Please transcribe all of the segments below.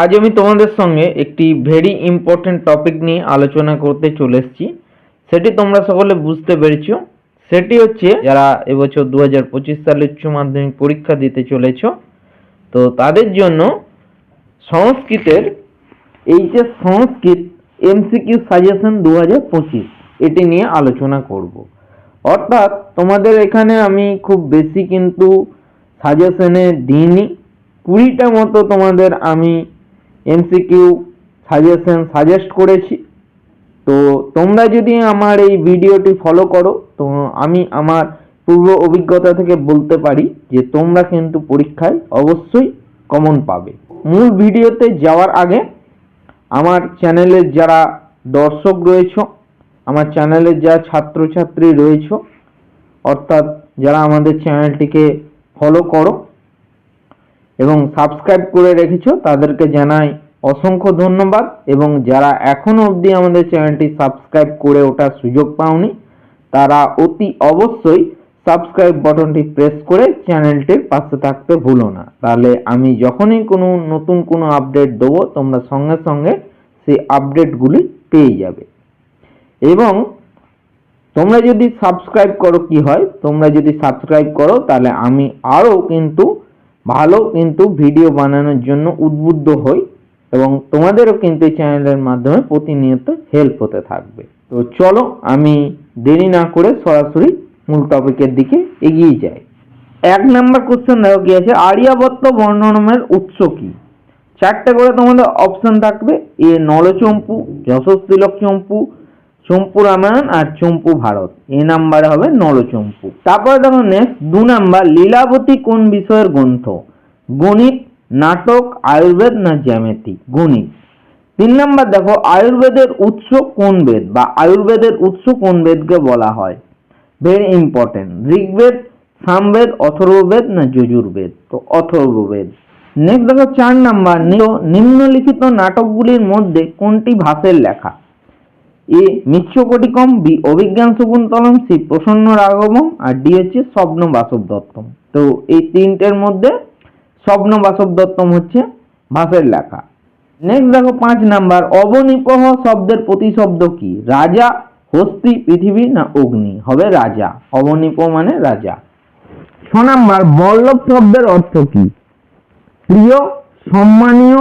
আজ আমি তোমাদের সঙ্গে একটি ভেরি ইম্পর্ট্যান্ট টপিক নিয়ে আলোচনা করতে চলে এসেছি। সেটি তোমরা সকলে বুঝতে পেরেছ। সেটি হচ্ছে যারা এবছর দু হাজার পঁচিশ সালে উচ্চ মাধ্যমিক পরীক্ষা দিতে চলেছ, তো তাদের জন্য সংস্কৃতের এই যে সংস্কৃত এমসিকিউ সাজেশন দু হাজার পঁচিশ এটি নিয়ে আলোচনা করব। অর্থাৎ তোমাদের এখানে আমি খুব বেশি কিন্তু সাজেশনে দিইনি। কুড়িটা মতো তোমাদের আমি এমসিকিউ সাজেশন সাজেস্ট করেছি। তো তোমরা যদি আমার এই ভিডিওটি ফলো করো, তো আমি আমার পূর্ব অভিজ্ঞতা থেকে বলতে পারি যে তোমরা কিন্তু পরীক্ষায় অবশ্যই কমন পাবে। মূল ভিডিওতে যাওয়ার আগে আমার চ্যানেলের যারা দর্শক রয়েছে, আমার চ্যানেলের যারা ছাত্রছাত্রী রয়েছে, অর্থাৎ যারা আমাদের চ্যানেলটিকে ফলো করো এবং সাবস্ক্রাইব করে রেখেছো, তাদেরকে জানাই অসংখ্য ধন্যবাদ। এবং যারা এখনও অবধি আমাদের চ্যানেলটি সাবস্ক্রাইব করে ওঠার সুযোগ পাওনি, তারা অতি অবশ্যই সাবস্ক্রাইব বাটনটি প্রেস করে চ্যানেলটির পাশে থাকতে ভুলো না। তাহলে আমি যখনই কোনো নতুন কোনো আপডেট দেবো, তোমরা সঙ্গে সঙ্গে সেই আপডেটগুলি পেয়ে যাবে। এবং তোমরা যদি সাবস্ক্রাইব করো কি হয়, তোমরা যদি সাবস্ক্রাইব করো, তাহলে আমি আরও কিন্তু ভালো কিন্তু ভিডিও বানানোর জন্য উদ্বুদ্ধ হই এবং তোমাদেরও কিন্তু এই চ্যানেলের মাধ্যমে প্রতিনিয়ত হেল্প হতে থাকবে। তো চলো আমি দেরি না করে সরাসরি মূল টপিকের দিকে এগিয়ে যাই। এক নাম্বার কোশ্চেন দেখো কি আছে আর্যাবর্ত বর্ণনামের উৎস কি? চারটে করে তোমাদের অপশন থাকবে, এ নলচম্পু যশস্তিলক চম্পু চম্পু রামায়ণ আর চম্পু ভারত। এ নাম্বারে হবে নলচম্পু তারপরে দেখো নেক্সট দু নাম্বার, লীলাবতী কোন বিষয়ের গ্রন্থ? গণিত, নাটক, আয়ুর্বেদ না জ্যামিতি গণিত। তিন নাম্বার দেখো, আয়ুর্বেদের উৎস কোন বেদ বা আয়ুর্বেদের উৎস কোন বেদকে বলা হয়? ভেরি ইম্পর্টেন্ট ঋগ্বেদ, সামবেদ, অথর্ববেদ না যজুর্বেদ? তো অথর্ববেদ। নেক্সট দেখো চার নাম্বার, নিম্ন- নিম্নলিখিত নাটকগুলির মধ্যে কোনটি ভাষের লেখা? A Mrichchhakatikam B Abhijnana Shakuntalam C Prasanna Raghavam R D হচ্ছে স্বপ্ন বাসব দত্তম। তো এই তিনটের মধ্যে স্বপ্ন বাসব দত্তম হচ্ছে ভাষের লেখা। নেক্সট দেখো পাঁচ নাম্বার, অবনিপহ শব্দের প্রতিশব্দ কি? রাজা, হস্তি, পৃথিবী না অগ্নি? হবে রাজা। অবনিপ মানে রাজা। ছ নাম্বার, বল্লভ শব্দের অর্থ কি? প্রিয়, সম্মানীয়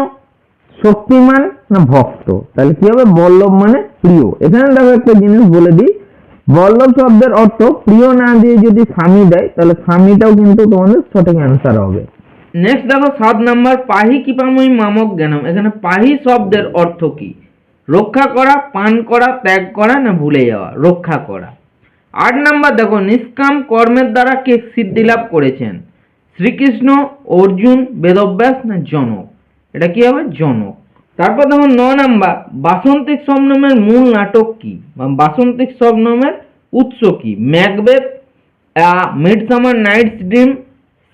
শক্তিমান না ভক্ত? তাহলে কি হবে? বল্লভ মানে প্রিয়। এখানে দেখো একটা জিনিস বলে দিই। বল্লভ শব্দের অর্থ, প্রিয় না দিয়ে যদি স্বামী দেয়, তাহলে স্বামীটাও কিন্তু তোমাদের সঠিক অ্যান্সার হবে। নেক্সট দেখো, সাত নাম্বার, পাহি কিপাময়ী মামক জ্ঞানম। এখানে পাহি শব্দের অর্থ কি? রক্ষা করা, পান করা, ত্যাগ করা না ভুলে যাওয়া? রক্ষা করা। আট নাম্বার দেখো, নিষ্কাম কর্মের দ্বারা কে সিদ্ধি লাভ করেছেন। শ্রীকৃষ্ণ, অর্জুন, বেদব্যাস না জনক? এটা কি হবে? জনক। তারপর দেখো ন নাম্বার, বাসন্তিক শবনমের মূল নাটক কি? বা বাসন্তিক শবনমের উৎস কি? Macbeth midsummer night's dream,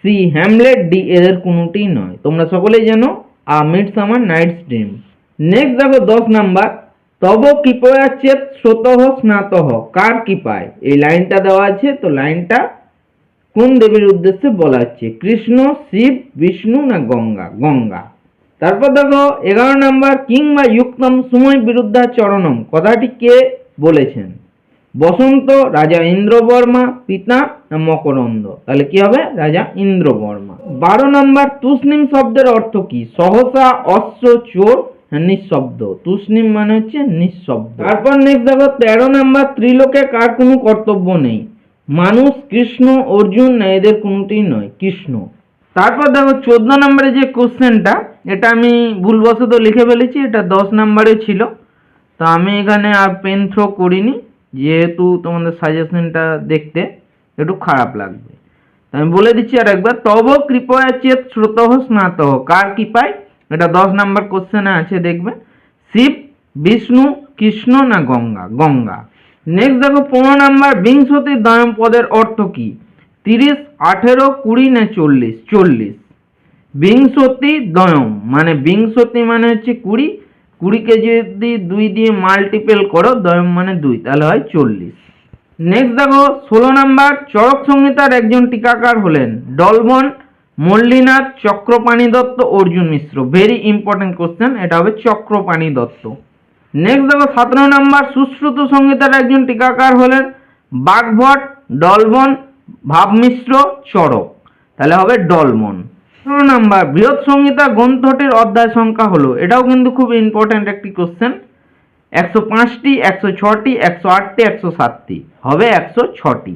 C, Hamlet, D, এদের কোনোটি নয়। তোমরা সকলেই জানো, a midsummer night's dream. Next দেখো দশ নাম্বার, তব কৃপয়া চেত স্রোতঃ স্নাতঃ। কার কৃপায়? এই লাইনটা দেওয়া আছে, তো লাইনটা কোন দেবীর উদ্দেশ্যে বলা হচ্ছে? কৃষ্ণ, শিব, বিষ্ণু না গঙ্গা? গঙ্গা। তারপর দেখো, এগারো নাম্বার কিংবা যুক্তম সময় বিরুদ্ধাচরণম কথাটি কে বলেছেন? বসন্ত, রাজা ইন্দ্রবর্মা, পিতা না মকরন্দ? তাহলে কি হবে? রাজা ইন্দ্রবর্মা। বারো নাম্বার তুসনিম শব্দের অর্থ কি? সহসা, অশ্ব, চোর না নিঃশব্দ। তুসনিম মানে হচ্ছে নিঃশব্দ। তারপর নেক্সট দেখো, তেরো নাম্বার, ত্রিলোকে কার কোনো কর্তব্য নেই? মানুষ, কৃষ্ণ, অর্জুন এদের কোনোটি নয়, কৃষ্ণ। তারপর দেখো, চোদ্দ নম্বরে যে কোশ্চেনটা এটা আমি ভুলবশত লিখে ফেলেছি, এটা দশ নম্বরে ছিল। তো আমি এখানে আর পেন থ্রো করিনি, যেহেতু তোমাদের সাজেশনটা দেখতে একটু খারাপ লাগবে। আমি বলে দিচ্ছি আর একবার, তব কৃপয়া চেত শ্রোতঃ স্নাতঃ কার কৃপায়? এটা দশ নাম্বার কোশ্চেনে আছে, দেখবে। শিব, বিষ্ণু, কৃষ্ণ না গঙ্গা? গঙ্গা। নেক্সট দেখো, পনেরো নাম্বার বিংশতি দয়ম পদের অর্থ কি? তিরিশ, আঠেরো, কুড়ি না চল্লিশ? চল্লিশ। বিংশতি দয়ম মানে বিংশতি মানে হচ্ছে কুড়ি, কুড়িকে যদি দুই দিয়ে মাল্টিপেল করো দয়ম মানে দুই, তাহলে হয় চল্লিশ। নেক্সট দেখো, ষোলো নাম্বার চরক সংহিতার একজন টিকাকার হলেন ডলবন Mallinath, Chakrapani Datta, Arjun Mishra. Very important question এটা হবে চক্রপাণি দত্ত। নেক্সট দেখো, সতেরো নাম্বার, সুশ্রুত সংহিতার একজন টিকাকার হলেন বাগভট ডলবন ভাবমিশ্র, চড়ক। তাহলে হবে ডলমন। আঠারো নাম্বার, বৃহৎ সংহিতা গ্রন্থটির অধ্যায় সংখ্যা হলো। এটাও কিন্তু খুব ইম্পর্ট্যান্ট একটি কোশ্চেন একশো পাঁচটি, একশো ছটি, একশো আটটি, একশো সাতটি। হবে একশো ছটি।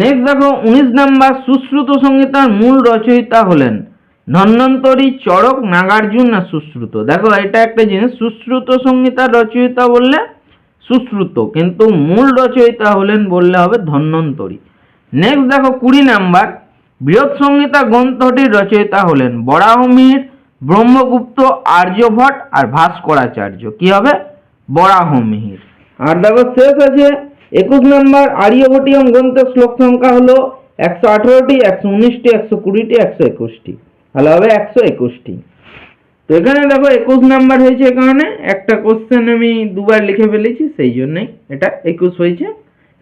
নেক্সট দেখো, উনিশ নাম্বার, সুশ্রুত সংহিতার মূল রচয়িতা হলেন ধন্বন্তরী চড়ক, নাগার্জুন না সুশ্রুত। দেখো, এটা একটা জিনিস, সুশ্রুত সংহিতার রচয়িতা বললে সুশ্রুত, কিন্তু মূল রচয়িতা হলেন বললে হবে ধন্বন্তরী। নেক্সট দেখো, কুড়ি নাম্বার বৃহৎ সংহিতা গ্রন্থটির রচয়িতা হলেন বরাহমিহির ব্রহ্মগুপ্ত আর্যভট্ট আর ভাস্করাচার্য। কি হবে? বরাহমিহির আর দেখো, শেষ আছে, একুশ নম্বর আর্যভট্টিয়ম গ্রন্থের শ্লোক সংখ্যা হলো একশো আঠেরোটি, একশো উনিশটি, একশো কুড়িটি, একশো একুশটি। তাহলে হবে একশো একুশটি। তো এখানে দেখো, একুশ নাম্বার হয়েছে এখানে। একটা কোশ্চেন আমি দুবার লিখে ফেলেছি, সেই জন্যই এটা একুশ হয়েছে।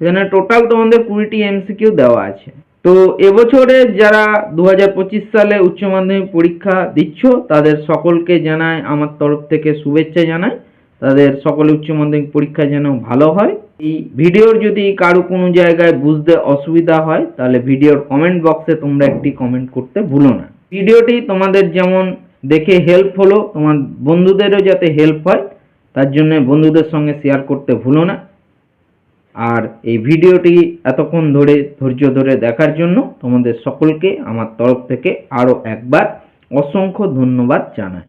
এখানে টোটাল তোমাদের কুড়িটি এমসিকিউ দেওয়া আছে। তো এবছরে যারা দু হাজার পঁচিশ সালে উচ্চ মাধ্যমিক পরীক্ষা দিচ্ছ, তাদের সকলকে জানাই আমার তরফ থেকে শুভেচ্ছা জানাই। তাদের সকলে উচ্চ মাধ্যমিক পরীক্ষা যেন ভালো হয়। এই ভিডিওর যদি কারও কোনো জায়গায় বুঝতে অসুবিধা হয়, তাহলে ভিডিওর কমেন্ট বক্সে তোমরা একটি কমেন্ট করতে ভুলো না। ভিডিওটি তোমাদের যেমন দেখে হেল্প হলো, তোমার বন্ধুদেরও যাতে হেল্প হয়, তার জন্য বন্ধুদের সঙ্গে শেয়ার করতে ভুলো না। আর এই ভিডিওটি এতক্ষণ ধরে, ধৈর্য ধরে দেখার জন্য তোমাদের সকলকে আমার তরফ থেকে আরও একবার অসংখ্য ধন্যবাদ জানাই।